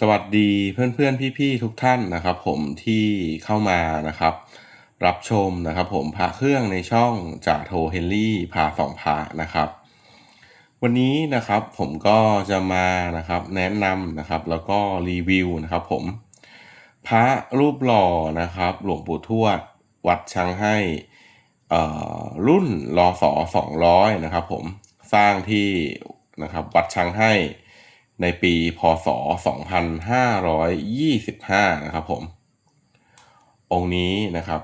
สวัสดีเพื่อนๆ พี่ๆ ทุกท่านนะครับผมที่เข้ามานะครับ รับชมนะครับผมพระเครื่องในช่องจ่าโทเฮนรี่พาสองพระนะครับ วันนี้นะครับผมก็จะมานะครับแนะนำนะครับแล้วก็รีวิวนะครับผมพระรูปหล่อนะครับ หลวงปู่ทวด วัดช้างให้อ่อรุ่นรอสอสองร้อยนะครับผมสร้างที่นะครับวัดช้างให้ ในปีพศ 2525 นะครับผม องค์นี้นะครับ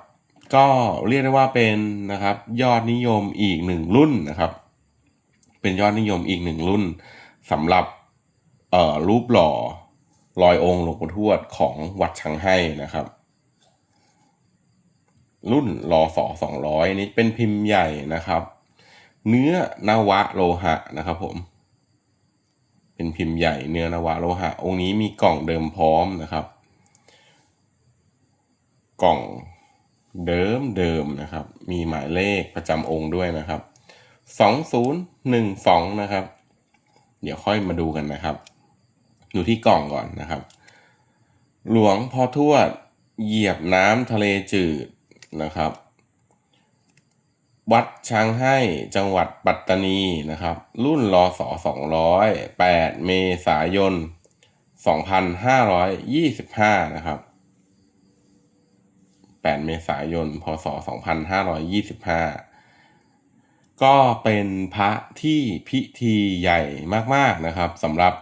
ก็เรียกได้ว่าเป็นนะครับ ยอดนิยมอีกหนึ่งรุ่นนะครับ เป็นยอดนิยมอีกหนึ่งรุ่นสำหรับเอ่อรูปหล่อลอยองค์หลวงปู่ทวดของวัดช้างให้นะครับ รุ่นรอสอสองร้อยนี้เป็นพิมพ์ใหญ่นะครับ เนื้อนวะโลหะนะครับผม เป็นพิมพ์ใหญ่เนื้อนวะโลหะ องค์นี้มีกล่องเดิมพร้อมนะครับ กล่องเดิมเดิมนะครับ มีหมายเลขประจำองค์ด้วยนะครับสองศูนย์หนึ่งสองนะครับ เดี๋ยวค่อยมาดูกันนะครับ ดูที่กล่องก่อนนะครับ หลวงพ่อทวดเหยียบน้ำทะเลจืดนะครับ วัดช้างให้จังหวัดปัตตานีนะครับ รุ่นรอสอสองร้อยแปดเมษายนสองพันห้าร้อยยี่สิบห้านะครับแปดเมษายนพศสองพันห้าร้อยยี่สิบห้าก็เป็นพระที่พิธีใหญ่มากๆนะครับสำหรับ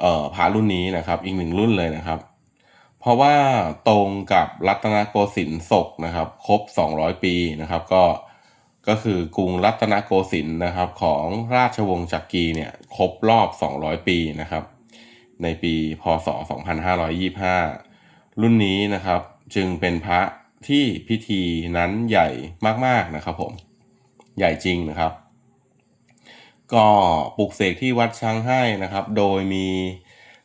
เอ่อพระรุ่นนี้นะครับ อีกหนึ่งรุ่นเลยนะครับ เพราะว่าตรงกับรัตนโกสินทร์ศกนะครับ ครบ 200 ปีนะครับ ก็ ก็คือกรุงรัตนโกสินทร์นะครับของราชวงศ์จักรีเนี่ยครบรอบ 200 ปีนะครับ ในปีพศ 2525 รุ่นนี้นะครับ จึงเป็นพระที่พิธีนั้นใหญ่มากๆนะครับผมใหญ่จริงนะครับ ก็ปลุกเสกที่วัดช้างให้นะครับ โดยมี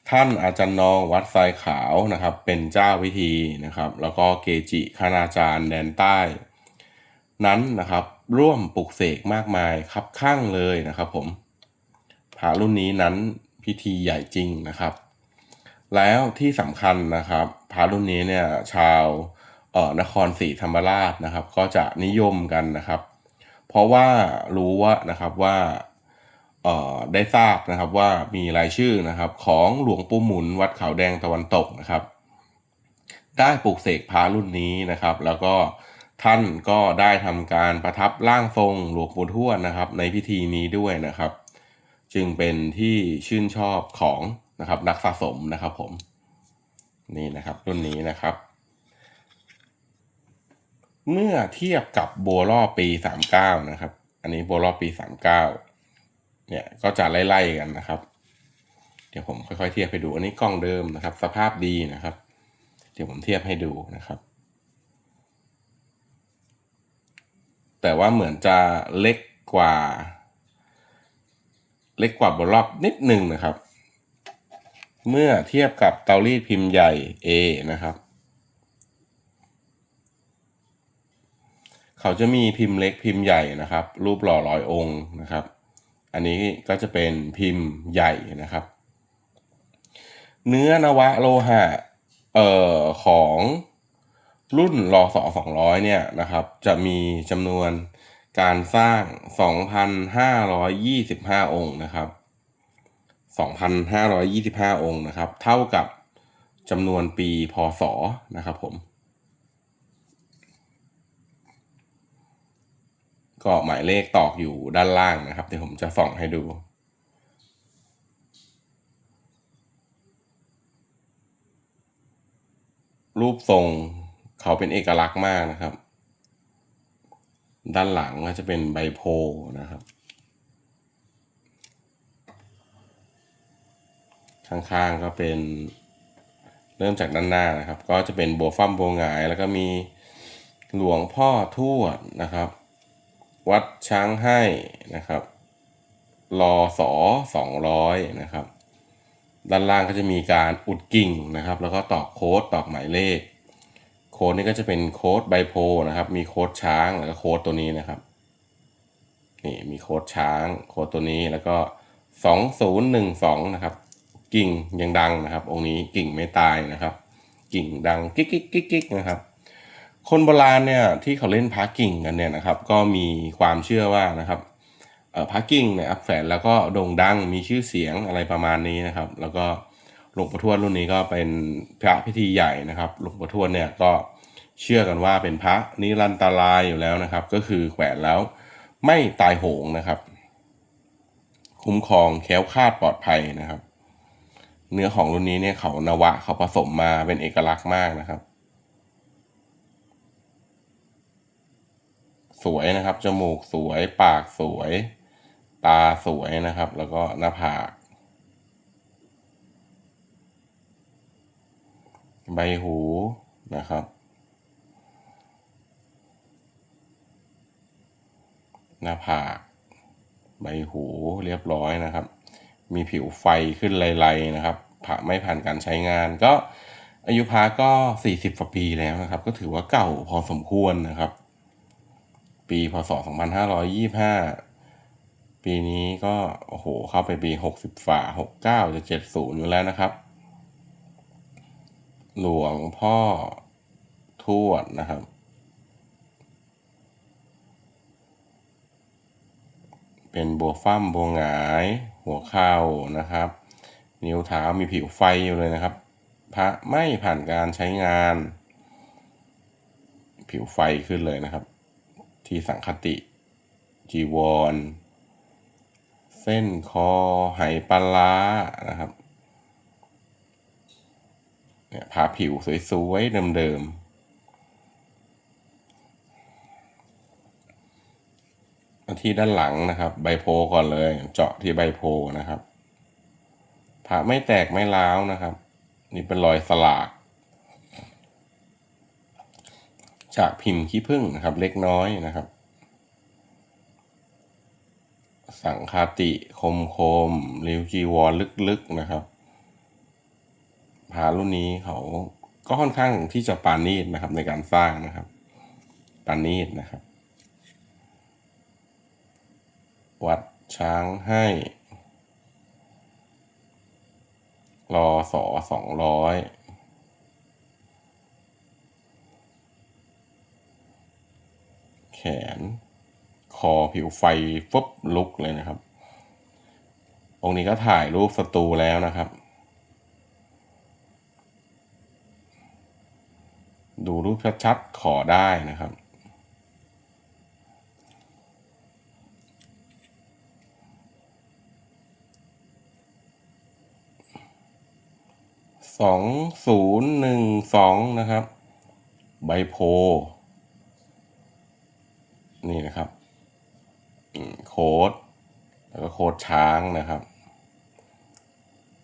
ท่านอาจารย์นองวัดทรายขาวนะครับ เป็นเจ้าพิธีนะครับ แล้วก็เกจิคณาจารย์แดนใต้ นั้นนะครับ ร่วมปลุกเสกมากมายครับข้างเลยนะครับผมพระรุ่นนี้นั้นพิธีใหญ่จริงนะครับ แล้วที่สำคัญนะครับพระรุ่นนี้เนี่ยชาวเอ่อนครศรีธรรมราชนะครับ ก็จะนิยมกันนะครับ เพราะว่ารู้ว่านะครับว่าเอ่อได้ทราบนะครับว่ามีรายชื่อนะครับ ของหลวงปู่หมุนวัดเขาแดงตะวันตกนะครับ ได้ปลูกเสกพระรุ่นนี้นะครับ แล้วก็ ท่านก็ได้ทำการประทับร่างทรงหลวงปู่ทวดนะครับ ในพิธีนี้ด้วยนะครับ จึงเป็นที่ชื่นชอบของนะครับนักสะสมนะครับผมนี่นะครับรุ่นนี้นะครับ เมื่อเทียบกับบัวล่อปี39นะครับ อันนี้บัวล่อปี39เนี่ยก็จะไล่ๆกันนะครับ เดี๋ยวผมค่อยๆเทียบให้ดู อันนี้กล้องเดิมนะครับ สภาพดีนะครับ เดี๋ยวผมเทียบให้ดูนะครับ แต่ว่าเหมือนจะเล็กกว่า เล็กกว่าบัวรอบนิดหนึ่งนะครับ เมื่อเทียบกับเตารีดพิมพ์ใหญ่ A นะครับ เขาจะมีพิมพ์เล็กพิมพ์ใหญ่นะครับ รูปหล่อร้อยองค์นะครับ อันนี้ก็จะเป็นพิมพ์ใหญ่นะครับ เนื้อนวะโลหะเอ่อของ รุ่นรอสอสองร้อยเนี่ยนะครับ จะมีจำนวนการสร้าง 2,525 องค์นะครับ 2,525 องค์นะครับ เท่ากับจำนวนปีพศนะครับผม ก็หมายเลขตอกอยู่ด้านล่างนะครับ เดี๋ยวผมจะส่องให้ดูรูปทรง เขาเป็นเอกลักษณ์มากนะครับ ด้านหลังก็จะเป็นใบโพนะครับ ข้างๆก็เป็นเริ่มจากด้านหน้านะครับ ก็จะเป็นบัวฟั่มบัวงายแล้วก็มีหลวงพ่อทวดนะครับ วัดช้างให้นะครับรอสอสองร้อยนะครับ ด้านล่างก็จะมีการอุดกิ่งนะครับ แล้วก็ตอกโค้ดตอกหมายเลข โค้ดนี่ก็จะเป็นโค้ดใบโพนะครับ มีโค้ดช้างแล้วก็โค้ดตัวนี้นะครับ นี่มีโค้ดช้างโค้ดตัวนี้แล้วก็สองศูนย์หนึ่งสองนะครับ กิ่งยังดังนะครับ องค์นี้กิ่งไม่ตายนะครับ กิ่งดังกิ๊กกิ๊กกิ๊กกิ๊กนะครับ คนโบราณเนี่ยที่เขาเล่นพระกิ่งกันเนี่ยนะครับ ก็มีความเชื่อว่านะครับพระกิ่งเนี่ยอับแฝนแล้วก็โด่งดังมีชื่อเสียงอะไรประมาณนี้นะครับ แล้วก็ หลวงปู่ทวดรุ่นนี้ก็เป็นพระพิธีใหญ่นะครับ หลวงปู่ทวดเนี่ยก็เชื่อกันว่าเป็นพระนิรันตรายอยู่แล้วนะครับ ก็คือแขวนแล้วไม่ตายโหงนะครับ คุ้มครองแค้วคาดปลอดภัยนะครับ เนื้อของรุ่นนี้เนี่ยเขานวะเขาผสมมาเป็นเอกลักษณ์มากนะครับ สวยนะครับ จมูกสวย ปากสวย ตาสวยนะครับ แล้วก็หน้าผาก ใบหูนะครับหน้าผากใบหูเรียบร้อยนะครับ มีผิวไฟขึ้นไลๆนะครับผ่าไม่ผ่านการใช้งาน ก็อายุพาก็ 40กว่าปีแล้วนะครับ ก็ถือว่าเก่าพอสมควรนะครับ ปีพศ 2525 ปีนี้ก็ โอ้โห เข้าไปปี 60ฝ่า69จะ70อยู่แล้วนะครับ หลวงพ่อทวดนะครับ เป็นบัวฟ้ามบัวหงาย หัวเข่านะครับ นิ้วเท้ามีผิวไฟอยู่เลยนะครับ พระไม่ผ่านการใช้งาน ผิวไฟขึ้นเลยนะครับ ที่สังคติ จีวร เส้นคอไหปลาร้านะครับ เนี่ยพาผิวสวยๆเดิมๆมาที่ด้านหลังนะครับ ใบโพก่อนเลย เจาะที่ใบโพนะครับผ่าไม่แตกไม่ร้าวนะครับ นี่เป็นรอยสลากจากพิมพ์ขี้ผึ้งนะครับ เล็กน้อยนะครับ สังคาติคมคมริวจีวรลึกๆนะครับารุ่นนี้เขาก็ค่อนข้างที่จะปานีตนะครับ ในการสร้างนะครับปานีตนะครับ วัดช้างให้รอสอสองร้อยแขน คอผิวไฟฟบลุกเลยนะครับ องค์นี้ก็ถ่ายรูปสตูแล้วนะครับ ดูรูปชัดๆขอได้นะครับ สองศูนย์หนึ่งสองนะครับ ใบโพ นี่นะครับโค้ดแล้วก็โค้ดช้างนะครับ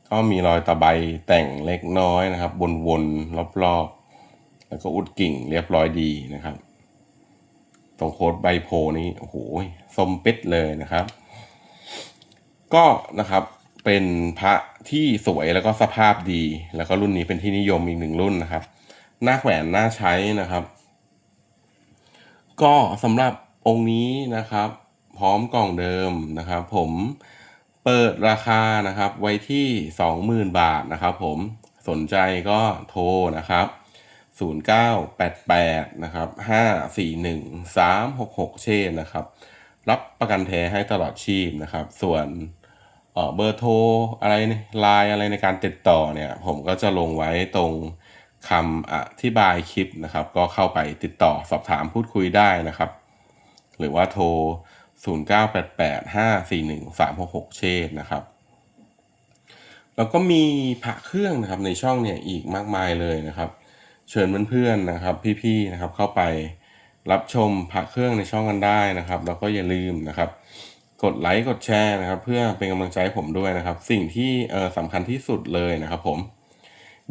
ก็มีรอยตะไบแต่งเล็กน้อยนะครับ วนๆรอบๆ แล้วก็อุดกิ่งเรียบร้อยดีนะครับ ตรงโค้ดใบโพนี้โอ้โหส้มปิดเลยนะครับ ก็นะครับเป็นพระที่สวยแล้วก็สภาพดี แล้วก็รุ่นนี้เป็นที่นิยมอีกหนึ่งรุ่นนะครับ หน้าแขวนหน้าใช้นะครับ ก็สำหรับองค์นี้นะครับ พร้อมกล่องเดิมนะครับ ผมเปิดราคานะครับไว้ที่ 20,000 บาทนะครับ ผมสนใจก็โทรนะครับ 0988 นะครับ 541 366 เช่นนะครับ รับประกันแท้ให้ตลอดชีพนะครับ ส่วนเเบอร์โทรอะไรไลน์อะไรในการติดต่อเนี่ย ผมก็จะลงไว้ตรงคำอธิบายคลิปนะครับ ก็เข้าไปติดต่อสอบถามพูดคุยได้นะครับ หรือว่าโทร 0988541366 เชษนะครับแล้วก็มีพระเครื่องนะครับในช่องเนี่ยอีกมากมายเลยนะครับ เชิญเพื่อนๆนะครับ พี่ๆนะครับเข้าไปรับชมพระเครื่องในช่องกันได้นะครับ แล้วก็อย่าลืมนะครับ กดไลค์กดแชร์นะครับ เพื่อเป็นกำลังใจให้ผมด้วยนะครับ สิ่งที่เออสำคัญที่สุดเลยนะครับ ผม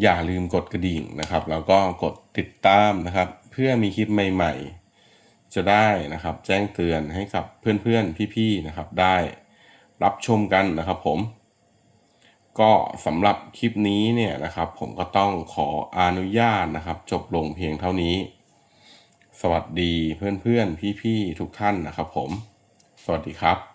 อย่าลืมกดกระดิ่งนะครับ แล้วก็กดติดตามนะครับ เพื่อมีคลิปใหม่ ๆ จะได้นะครับ แจ้งเตือนให้กับเพื่อนๆพี่ๆนะครับ ได้รับชมกันนะครับ ผม ก็สำหรับคลิปนี้เนี่ยนะครับ ผมก็ต้องขออนุญาตนะครับ จบลงเพียงเท่านี้ สวัสดีเพื่อนๆ พี่ๆ ทุกท่านนะครับผม สวัสดีครับ